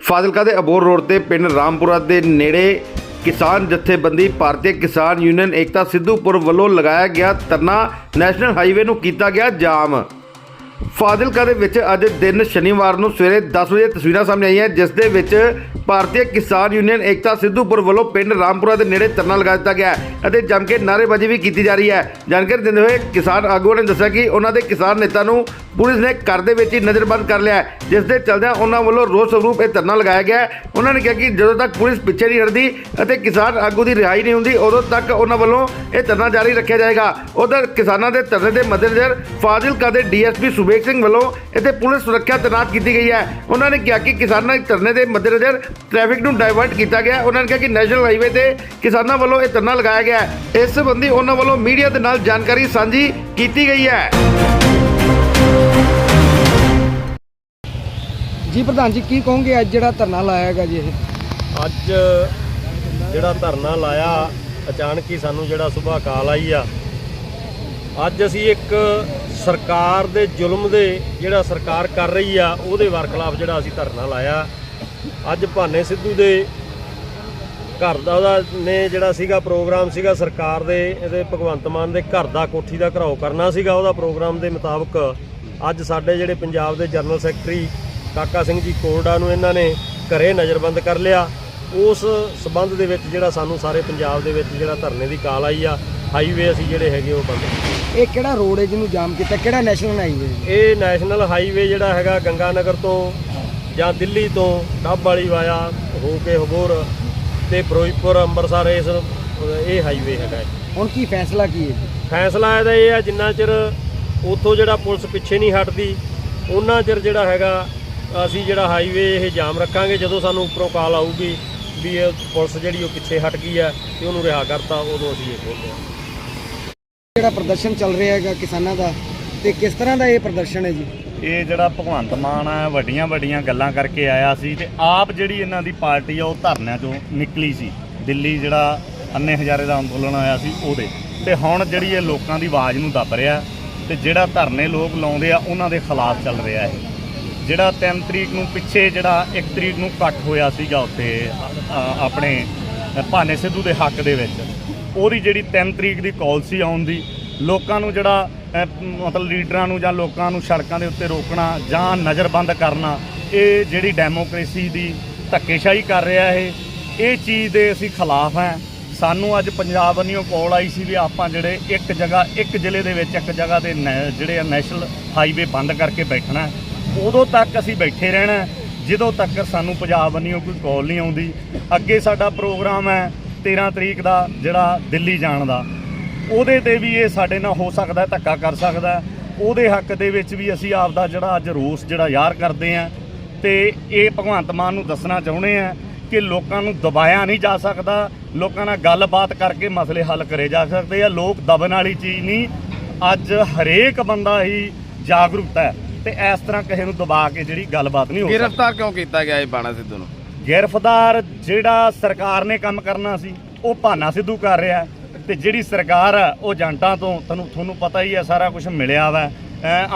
ਫਾਜ਼ਿਲਕਾ ਦੇ ਅਬੋਰ ਰੋਡ ਤੇ ਪਿੰਡ ਰਾਮਪੁਰਾ ਦੇ ਨੇੜੇ ਕਿਸਾਨ ਜਥੇਬੰਦੀ ਭਾਰਤੀ ਕਿਸਾਨ ਯੂਨੀਅਨ ਏਕਤਾ ਸਿੱਧੂਪੁਰ ਵੱਲੋਂ ਲਗਾਇਆ ਗਿਆ ਧਰਨਾ ਨੈਸ਼ਨਲ ਹਾਈਵੇ ਨੂੰ ਕੀਤਾ ਗਿਆ ਜਾਮ। ਫਾਜ਼ਿਲਕਾ ਦੇ ਵਿੱਚ ਅੱਜ ਦਿਨ ਸ਼ਨੀਵਾਰ ਨੂੰ ਸਵੇਰੇ 10 ਵਜੇ ਤਸਵੀਰਾਂ ਸਾਹਮਣੇ ਆਈਆਂ, ਜਿਸ ਦੇ ਵਿੱਚ ਭਾਰਤੀ ਕਿਸਾਨ ਯੂਨੀਅਨ ਏਕਤਾ ਸਿੱਧੂਪੁਰ ਵੱਲੋਂ ਪਿੰਡ ਰਾਮਪੁਰਾ ਦੇ ਨੇੜੇ ਧਰਨਾ ਲਗਾ ਦਿੱਤਾ ਗਿਆ ਅਤੇ ਜੰਮ ਕੇ ਨਾਅਰੇਬਾਜ਼ੀ ਵੀ ਕੀਤੀ ਜਾ ਰਹੀ ਹੈ। ਜਾਣਕਾਰੀ ਦਿੰਦੇ ਹੋਏ ਕਿਸਾਨ ਆਗੂਆਂ ਨੇ ਦੱਸਿਆ ਕਿ ਉਹਨਾਂ ਦੇ ਕਿਸਾਨ ਨੇਤਾ ਨੂੰ ਪੁਲਿਸ ਨੇ ਘਰ ਦੇ ਵਿੱਚ ਹੀ ਨਜ਼ਰਬੰਦ ਕਰ ਲਿਆ ਜਿਸ ਦੇ ਚਲਦਿਆਂ ਉਹਨਾਂ ਵੱਲੋਂ ਰੋਸ ਸਰੂਪ ਇਹ ਧਰਨਾ ਲਗਾਇਆ ਗਿਆ ਉਹਨਾਂ ਨੇ ਕਿਹਾ ਕਿ ਜਦੋਂ ਤੱਕ ਪੁਲਿਸ ਪਿੱਛੇ ਨਹੀਂ ਹਟਦੀ ਅਤੇ ਕਿਸਾਨ ਆਗੂ ਦੀ ਰਿਹਾਈ ਨਹੀਂ ਹੁੰਦੀ, ਉਦੋਂ ਤੱਕ ਉਹਨਾਂ ਵੱਲੋਂ ਇਹ ਧਰਨਾ ਜਾਰੀ ਰੱਖਿਆ ਜਾਏਗਾ। ਉਧਰ ਕਿਸਾਨਾਂ ਦੇ ਧਰਨੇ ਦੇ ਮੱਦੇਨਜ਼ਰ ਫਾਜ਼ਿਲਕਾ ਦੇ ਡੀਐਸਪੀ ਸੁਬੇਕ ਸਿੰਘ ਵੱਲੋਂ ਇੱਥੇ ਪੁਲਿਸ ਸੁਰੱਖਿਆ ਤੈਨਾਤ ਕੀਤੀ ਗਈ ਹੈ। ਉਹਨਾਂ ਨੇ ਕਿਹਾ ਕਿ ਕਿਸਾਨਾਂ ਦੇ ਧਰਨੇ ਦੇ ਮੱਦੇਨਜ਼ਰ ਟ੍ਰੈਫਿਕ ਨੂੰ ਡਾਇਵਰਟ ਕੀਤਾ ਗਿਆ ਉਹਨਾਂ ਨੇ ਕਿਹਾ ਕਿ ਨੈਸ਼ਨਲ ਹਾਈਵੇ ਤੇ ਕਿਸਾਨਾਂ ਵੱਲੋਂ ਇਹ ਧਰਨਾ ਲਗਾਇਆ ਗਿਆ ਇਸ ਸੰਬੰਧੀ ਉਹਨਾਂ ਵੱਲੋਂ ਮੀਡੀਆ ਦੇ ਨਾਲ ਜਾਣਕਾਰੀ ਸਾਂਝੀ ਕੀਤੀ ਗਈ ਹੈ। ਜੀ ਪ੍ਰਧਾਨ ਜੀ, ਕੀ ਕਹੋਗੇ? ਅੱਜ ਜਿਹੜਾ ਧਰਨਾ ਲਾਇਆ ਹੈਗਾ ਜੀ ਇਹ। ਅੱਜ ਜਿਹੜਾ ਧਰਨਾ ਲਾਇਆ, ਅਚਾਨਕ ਹੀ ਸਾਨੂੰ ਜਿਹੜਾ ਸਵੇਰ ਕਾਲ ਆਈ ਆ। ਅੱਜ ਅਸੀਂ ਇੱਕ ਸਰਕਾਰ ਦੇ ਜ਼ੁਲਮ ਦੇ ਜਿਹੜਾ ਸਰਕਾਰ ਕਰ ਰਹੀ ਆ, ਉਹਦੇ ਵਰਖਲਾਫ ਜਿਹੜਾ ਅਸੀਂ ਧਰਨਾ ਲਾਇਆ। ਅੱਜ ਭਾਨੇ ਸਿੱਧੂ ਦੇ ਘਰ ਦਾ ਉਹਦਾ ਨੇ ਜਿਹੜਾ ਸੀਗਾ ਪ੍ਰੋਗਰਾਮ ਸੀਗਾ, ਸਰਕਾਰ ਦੇ, ਇਹਦੇ ਭਗਵੰਤ ਮਾਨ ਦੇ ਘਰ ਦਾ ਕੋਠੀ ਦਾ ਘਰਾਓ ਕਰਨਾ ਸੀਗਾ, ਉਹਦਾ ਪ੍ਰੋਗਰਾਮ ਦੇ ਮੁਤਾਬਕ ਅੱਜ ਸਾਡੇ ਜਿਹੜੇ ਪੰਜਾਬ ਦੇ ਜਨਰਲ ਸੈਕਟਰੀ ਕਾਕਾ ਸਿੰਘ ਜੀ ਕੋਰਡਾ ਨੂੰ ਇਹਨਾਂ ਨੇ ਘਰੇ ਨਜ਼ਰਬੰਦ ਕਰ ਲਿਆ ਉਸ ਸਬੰਧ ਦੇ ਵਿੱਚ ਜਿਹੜਾ ਸਾਨੂੰ ਸਾਰੇ ਪੰਜਾਬ ਦੇ ਵਿੱਚ ਜਿਹੜਾ ਧਰਨੇ ਦੀ ਕਾਲ ਆਈ ਆ ਹਾਈਵੇ ਅਸੀਂ ਜਿਹੜੇ ਹੈਗੇ ਉਹ ਬੰਦ ਇਹ ਕਿਹੜਾ ਰੋਡ ਹੈ ਜਿਹਨੂੰ ਜਾਮ ਕੀਤਾ ਕਿਹੜਾ ਨੈਸ਼ਨਲ ਹਾਈਵੇ ਇਹ ਨੈਸ਼ਨਲ ਹਾਈਵੇ ਜਿਹੜਾ ਹੈਗਾ ਗੰਗਾ ਨਗਰ ਤੋਂ ਜਾਂ ਦਿੱਲੀ ਤੋਂ ਡੱਬ ਵਾਲੀ ਵਾਇਆ ਹੋ ਕੇ ਹਬੋਰ ਤੇ ਫਿਰੋਜ਼ਪੁਰ ਅੰਮ੍ਰਿਤਸਰ ਇਸ ਇਹ ਹਾਈਵੇ ਹੈਗਾ। ਹੁਣ ਕੀ ਫੈਸਲਾ ਕੀ ਹੈ? ਫੈਸਲਾ ਇਹਦਾ ਇਹ ਹੈ ਜਿੰਨਾ ਚਿਰ ਉੱਥੋਂ ਜਿਹੜਾ ਪੁਲਿਸ ਪਿੱਛੇ ਨਹੀਂ ਹਟਦੀ ਉਹਨਾਂ ਚਿਰ ਜਿਹੜਾ ਹੈਗਾ ਅਸੀਂ ਜਿਹੜਾ ਹਾਈਵੇ ਇਹ ਜਾਮ ਰੱਖਾਂਗੇ ਜਦੋਂ ਸਾਨੂੰ ਉੱਪਰੋਂ ਕਾਲ ਆਊਗੀ ਵੀ ਇਹ ਪੁਲਿਸ ਜਿਹੜੀ ਉਹ ਪਿੱਛੇ ਹਟ ਗਈ ਹੈ ਤੇ ਉਹਨੂੰ ਰਿਹਾ ਕਰਤਾ ਉਦੋਂ ਅਸੀਂ ਇਹ ਖੋਲ੍ਹਦੇ ਹਾਂ। ਜਿਹੜਾ ਪ੍ਰਦਰਸ਼ਨ ਚੱਲ ਰਿਹਾ ਹੈਗਾ ਕਿਸਾਨਾਂ ਦਾ ਤੇ ਕਿਸ ਤਰ੍ਹਾਂ ਦਾ ਇਹ ਪ੍ਰਦਰਸ਼ਨ ਹੈ ਜੀ? ਇਹ ਜਿਹੜਾ ਭਗਵੰਤ ਮਾਨ ਆ ਵੱਡੀਆਂ ਵੱਡੀਆਂ ਗੱਲਾਂ ਕਰਕੇ ਆਇਆ ਸੀ ਤੇ ਆਪ ਜਿਹੜੀ ਇਹਨਾਂ ਦੀ ਪਾਰਟੀ ਆ ਉਹ ਧਰਨਿਆਂ ਚੋਂ ਨਿਕਲੀ ਸੀ। ਦਿੱਲੀ ਜਿਹੜਾ ਅੰਨੇ ਹਜ਼ਾਰੇ ਦਾ ਅੰਦੋਲਨ ਆਇਆ ਸੀ ਉਹਦੇ। ਤੇ ਹੁਣ ਜਿਹੜੀ ਇਹ ਲੋਕਾਂ ਦੀ ਆਵਾਜ਼ ਨੂੰ ਦੱਬ ਰਿਹਾ ਤੇ ਜਿਹੜਾ ਧਰਨੇ ਲੋਕ ਲਾਉਂਦੇ ਆ, ਉਹਨਾਂ ਦੇ ਖਿਲਾਫ ਚੱਲ ਰਿਹਾ ਇਹ। ਜਿਹੜਾ 3 ਤਰੀਕ ਨੂੰ ਪਿੱਛੇ ਜਿਹੜਾ 1 ਤਰੀਕ ਨੂੰ ਇਕੱਠ ਹੋਇਆ ਸੀਗਾ ਉੱਥੇ ਆਪਣੇ ਭਾਨੇ ਸਿੱਧੂ ਦੇ ਹੱਕ ਦੇ ਵਿੱਚ, ਉਹਦੀ ਜਿਹੜੀ 3 ਤਰੀਕ ਦੀ ਕਾਲ ਸੀ ਆਉਣ ਦੀ, ਲੋਕਾਂ ਨੂੰ ਜਿਹੜਾ ਮਤਲਬ ਲੀਡਰਾਂ ਨੂੰ ਜਾਂ ਲੋਕਾਂ ਨੂੰ ਸੜਕਾਂ ਦੇ ਉੱਤੇ ਰੋਕਣਾ ਜਾਂ ਨਜ਼ਰਬੰਦ ਕਰਨਾ, ਇਹ ਜਿਹੜੀ ਡੈਮੋਕ੍ਰੇਸੀ ਦੀ ਧੱਕੇਸ਼ਾਹੀ ਕਰ ਰਿਹਾ ਇਹ ਇਹ ਚੀਜ਼ ਦੇ ਅਸੀਂ ਖਿਲਾਫ ਹਾਂ। ਸਾਨੂੰ ਅੱਜ ਪੰਜਾਬ ਵੱਲੋਂ ਕਾਲ ਆਈ ਸੀ ਵੀ ਆਪਾਂ ਜਿਹੜੇ ਇੱਕ ਜਗ੍ਹਾ, ਇੱਕ ਜ਼ਿਲ੍ਹੇ ਦੇ ਵਿੱਚ ਇੱਕ ਜਗ੍ਹਾ ਤੇ ਨੈ- ਜਿਹੜੇ ਆ ਨੈਸ਼ਨਲ ਹਾਈਵੇ ਬੰਦ ਕਰਕੇ ਬੈਠਣਾ ਉਦੋਂ ਤੱਕ ਅਸੀਂ ਬੈਠੇ ਰਹਿਣਾ ਜਦੋਂ ਤੱਕ ਸਾਨੂੰ ਪੰਜਾਬ ਵੱਲੋਂ ਕੋਈ ਕਾਲ ਨਹੀਂ ਆਉਂਦੀ, ਅੱਗੇ ਸਾਡਾ ਪ੍ਰੋਗਰਾਮ ਹੈ 13 ਤਰੀਕ ਦਾ, ਜਿਹੜਾ ਦਿੱਲੀ ਜਾਣ ਦਾ। ਉਹਦੇ ਤੇ ਵੀ ਇਹ ਸਾਡੇ ਨਾਲ ਹੋ ਸਕਦਾ ਧੱਕਾ ਕਰ ਸਕਦਾ ਉਹਦੇ ਹੱਕ ਦੇ ਵਿੱਚ ਵੀ ਅਸੀਂ ਆਪ ਦਾ ਜਿਹੜਾ ਅੱਜ ਰੋਸ ਜਿਹੜਾ ਯਾਰ ਕਰਦੇ ਆਂ ਤੇ ਇਹ ਭਗਵੰਤ ਮਾਨ ਨੂੰ ਦੱਸਣਾ ਚਾਹੁੰਦੇ ਆ ਕਿ ਲੋਕਾਂ ਨੂੰ ਦਬਾਇਆ ਨਹੀਂ ਜਾ ਸਕਦਾ ਲੋਕਾਂ ਨਾਲ ਗੱਲਬਾਤ ਕਰਕੇ ਮਸਲੇ ਹੱਲ ਕਰੇ ਜਾ ਸਕਦੇ ਆ। ਲੋਕ ਦਬਨ ਵਾਲੀ ਚੀਜ਼ ਨਹੀਂ ਅੱਜ ਹਰੇਕ ਬੰਦਾ ਹੀ ਜਾਗਰੂਕ ਹੈ ਤੇ ਇਸ ਤਰ੍ਹਾਂ ਕਿਸੇ ਨੂੰ ਦਬਾ ਕੇ ਜਿਹੜੀ ਗੱਲਬਾਤ ਨਹੀਂ ਹੋ ਸਕਦੀ। ਗ੍ਰਿਫਤਾਰ ਕਿਉਂ ਕੀਤਾ ਗਿਆ ਇਹ ਬਾਣਾ ਸਿੱਧੂ ਨੂੰ? ਗ੍ਰਿਫਤਾਰ ਜਿਹੜਾ ਸਰਕਾਰ ਨੇ ਕੰਮ ਕਰਨਾ ਸੀ ਉਹ ਭਾਨਾ ਸਿੱਧੂ ਕਰ ਰਿਹਾ ਤੇ ਜਿਹੜੀ ਸਰਕਾਰ ਆ ਉਹ ਏਜੰਟਾਂ ਤੋਂ ਤੁਹਾਨੂੰ ਤੁਹਾਨੂੰ ਪਤਾ ਹੀ ਹੈ ਸਾਰਾ ਕੁਝ ਮਿਲਿਆ ਵਾ।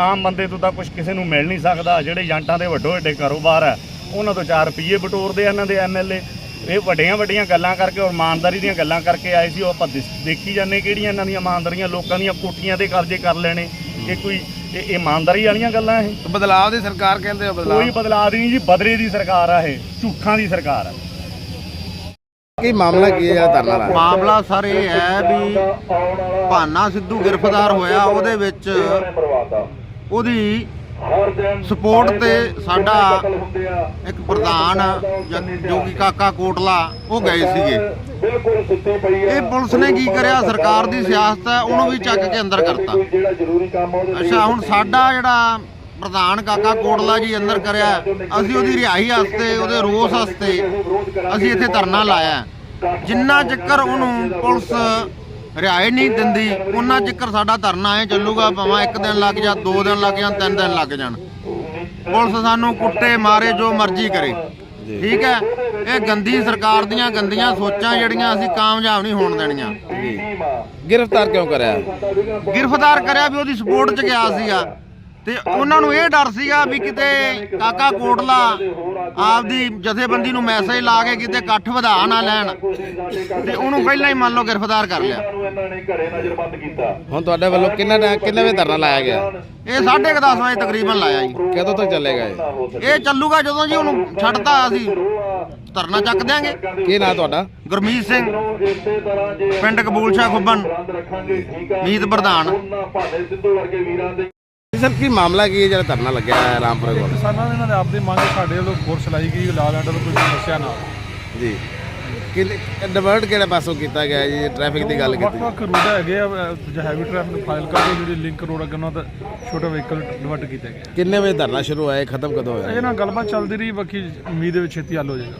ਆਮ ਬੰਦੇ ਤੋਂ ਤਾਂ ਕੁਝ ਕਿਸੇ ਨੂੰ ਮਿਲ ਨਹੀਂ ਸਕਦਾ ਜਿਹੜੇ ਏਜੰਟਾਂ ਦੇ ਵੱਡੋ ਵੱਡੇ ਕਾਰੋਬਾਰ ਆ ਉਹਨਾਂ ਤੋਂ 4 ਰੁਪਏ ਬਟੋਰਦੇ ਆ ਇਹਨਾਂ ਦੇ ਐਮਐਲਏ ਇਹ ਵੱਡੀਆਂ ਵੱਡੀਆਂ ਗੱਲਾਂ ਕਰਕੇ ਔਰ ਇਮਾਨਦਾਰੀ ਦੀਆਂ ਗੱਲਾਂ ਕਰਕੇ ਆਏ ਸੀ ਉਹ ਆਪਾਂ ਦੇਖੀ ਜਾਂਦੇ ਕਿਹੜੀਆਂ ਇਹਨਾਂ ਦੀਆਂ ਇਮਾਨਦਾਰੀਆਂ ਲੋਕਾਂ ਦੀਆਂ ਕੋਠੀਆਂ ਤੇ ਕਬਜ਼ੇ ਕਰ ਲੈਣੇ। ਇਹ ਕੋਈ ਇਹ ਇਮਾਨਦਾਰੀ ਵਾਲੀਆਂ ਗੱਲਾਂ ਇਹ। ਬਦਲਾਅ ਦੀ ਸਰਕਾਰ ਕਹਿੰਦੇ ਹੋ ਕੋਈ ਬਦਲਾਅ ਬਦਲਾਅ ਨਹੀਂ ਜੀ ਬਦਲੇ ਦੀ ਸਰਕਾਰ ਆ ਇਹ ਝੂਠਾਂ ਦੀ ਸਰਕਾਰ ਆ। ਕੀ ਮਾਮਲਾ ਕੀ ਹੈ ਧਰਨਾ ਲਾ ਮਾਮਲਾ ਸਰ ਇਹ ਹੈ ਵੀ ਭਾਨਾ ਸਿੱਧੂ ਗ੍ਰਿਫਤਾਰ ਹੋਇਆ ਉਹਦੇ ਵਿੱਚ ਉਹਦੀ ਸਪੋਰਟ ਤੇ ਸਾਡਾ ਇੱਕ ਪ੍ਰਧਾਨ ਜ- ਜੋ ਕਿ ਕਾਕਾ ਕੋਟਲਾ ਉਹ ਗਏ ਸੀਗੇ। ਇਹ ਪੁਲਿਸ ਨੇ ਕੀ ਕਰਿਆ? ਸਰਕਾਰ ਦੀ ਸਿਆਸਤ ਹੈ ਉਹਨੂੰ ਵੀ ਚੱਕ ਕੇ ਅੰਦਰ ਕਰਤਾ। ਅੱਛਾ ਹੁਣ ਸਾਡਾ ਜਿਹੜਾ ਪ੍ਰਧਾਨ ਕਾਕਾ ਕੋਟਲਾ ਜੀ ਅੰਦਰ ਕਰਿਆ ਅਸੀਂ ਉਹਦੀ ਰਿਹਾਈ ਵਾਸਤੇ ਉਹਦੇ ਰੋਸ ਵਾਸਤੇ ਅਸੀਂ ਇੱਥੇ ਧਰਨਾ ਲਾਇਆ। ਜਿੰਨਾ ਚੱਕਰ ਉਹਨੂੰ ਪੁਲਿਸ ਰਿਹਾਈ ਨਹੀਂ ਦਿੰਦੀ। ਉਹਨਾਂ ਚੱਕਰ ਸਾਡਾ ਧਰਨਾ ਐ ਚੱਲੂਗਾ ਭਾਵੇਂ ਇੱਕ ਦਿਨ ਲੱਗ ਜਾ ਦੋ ਦਿਨ ਲੱਗ ਜਾਣ ਤਿੰਨ ਦਿਨ ਲੱਗ ਜਾਣ। ਪੁਲਿਸ ਸਾਨੂੰ ਕੁੱਟੇ ਮਾਰੇ ਜੋ ਮਰਜ਼ੀ ਕਰੇ। ਠੀਕ ਹੈ? ਇਹ ਗੰਦੀ ਸਰਕਾਰ ਦੀਆਂ ਗੰਦੀਆਂ ਸੋਚਾਂ ਜਿਹੜੀਆਂ ਅਸੀਂ ਕਾਮਯਾਬ ਨਹੀਂ ਹੋਣ ਦੇਣੀਆਂ। ਗ੍ਰਿਫਤਾਰ ਕਿਉਂ ਕਰਿਆ? ਗ੍ਰਿਫਤਾਰ ਕਰਿਆ ਵੀ ਉਹਦੀ ਸਪੋਰਟ 'ਚ ਗਿਆ ਸੀਗਾ। ਤੇ ਉਹਨਾਂ ਨੂੰ ਇਹ ਡਰ ਸੀਗਾ ਵੀ ਕਿਤੇ ਕਾਕਾ ਕੋਟਲਾ ਆਪਦੀ ਜਥੇਬੰਦੀ ਨੂੰ ਮੈਸੇਜ ਲਾ ਕੇ ਕਿਤੇ ਇਕੱਠ ਵਧਾ ਨਾ ਲੈਣ ਤੇ ਉਹਨੂੰ ਪਹਿਲਾਂ ਹੀ ਮੰਨ ਲਓ ਗ੍ਰਿਫਤਾਰ ਕਰ ਲਿਆ। ਹੁਣ ਤੁਹਾਡੇ ਵੱਲੋਂ ਕਿੰਨਾ ਟਾਈਮ- ਕਿੰਨੇ ਵਜੇ ਧਰਨਾ ਲਾਇਆ ਗਿਆ? ਇਹ 10:30 ਵਜੇ ਤਕਰੀਬਨ ਲਾਇਆ ਜੀ। ਕਦੋਂ ਤੱਕ ਚੱਲੇਗਾ ਇਹ? ਇਹ ਚੱਲੂਗਾ ਜਦੋਂ ਜੀ ਉਹਨੂੰ ਛੱਡਤਾ ਅਸੀਂ। ਧਰਨਾ ਚੱਕ ਦਿਆਂਗੇ। ਕੀ ਨਾਂ ਤੁਹਾਡਾ? ਗੁਰਮੀਤ ਸਿੰਘ। ਪਿੰਡ ਕਬੂਲਸ਼ਾ ਖੁੱਬਨ ਮੀਤ ਪ੍ਰਧਾਨ। ਸਰ ਕੀ ਮਾਮਲਾ ਕੀ ਹੈ ਜਿਹੜਾ ਧਰਨਾ ਲੱਗਿਆ ਹੈ ਰਾਮਪੁਰੇ ਕੋਲ ਕਿਸਾਨਾਂ ਦੇ ਇਹਨਾਂ ਦੇ ਆਪਦੀ ਮੰਗ ਸਾਡੇ ਵੱਲੋਂ ਫੋਰਸ ਲਾਈ ਗਈ ਲਾਲ ਆਰਡਰ ਕੋਈ ਸਮੱਸਿਆ ਨਾ। ਆਵੇ। ਜੀ ਡਿਵਰਟ ਕਿਹੜੇ ਪਾਸੋਂ ਕੀਤਾ ਗਿਆ ਜੀ? ਟ੍ਰੈਫਿਕ ਦੀ ਗੱਲ ਕੀਤੀ। ਵੱਖ ਰੂਟ ਹੈਗੇ ਆ ਜੋ ਹੈਵੀ ਟ੍ਰੈਫਿਕ ਫਾਈਲ ਕਰਦੇ ਜਿਹੜੀ ਲਿੰਕ ਰੋਡ ਅੱਗੇ ਉਹਨਾਂ ਦਾ ਛੋਟਾ ਵਹੀਕਲ ਡਿਵਰਟ ਕੀਤਾ ਗਿਆ। ਕਿੰਨੇ ਵਜੇ ਧਰਨਾ ਸ਼ੁਰੂ ਹੋਇਆ ਇਹ? ਖਤਮ ਕਦੋਂ ਹੋਇਆ? ਇਹ ਨਾਲ ਗੱਲਬਾਤ ਚੱਲਦੀ ਰਹੀ ਬਾਕੀ ਉਮੀਦ ਹੈ ਵੀ ਛੇਤੀ ਹੱਲ ਹੋ ਜਾਏਗਾ।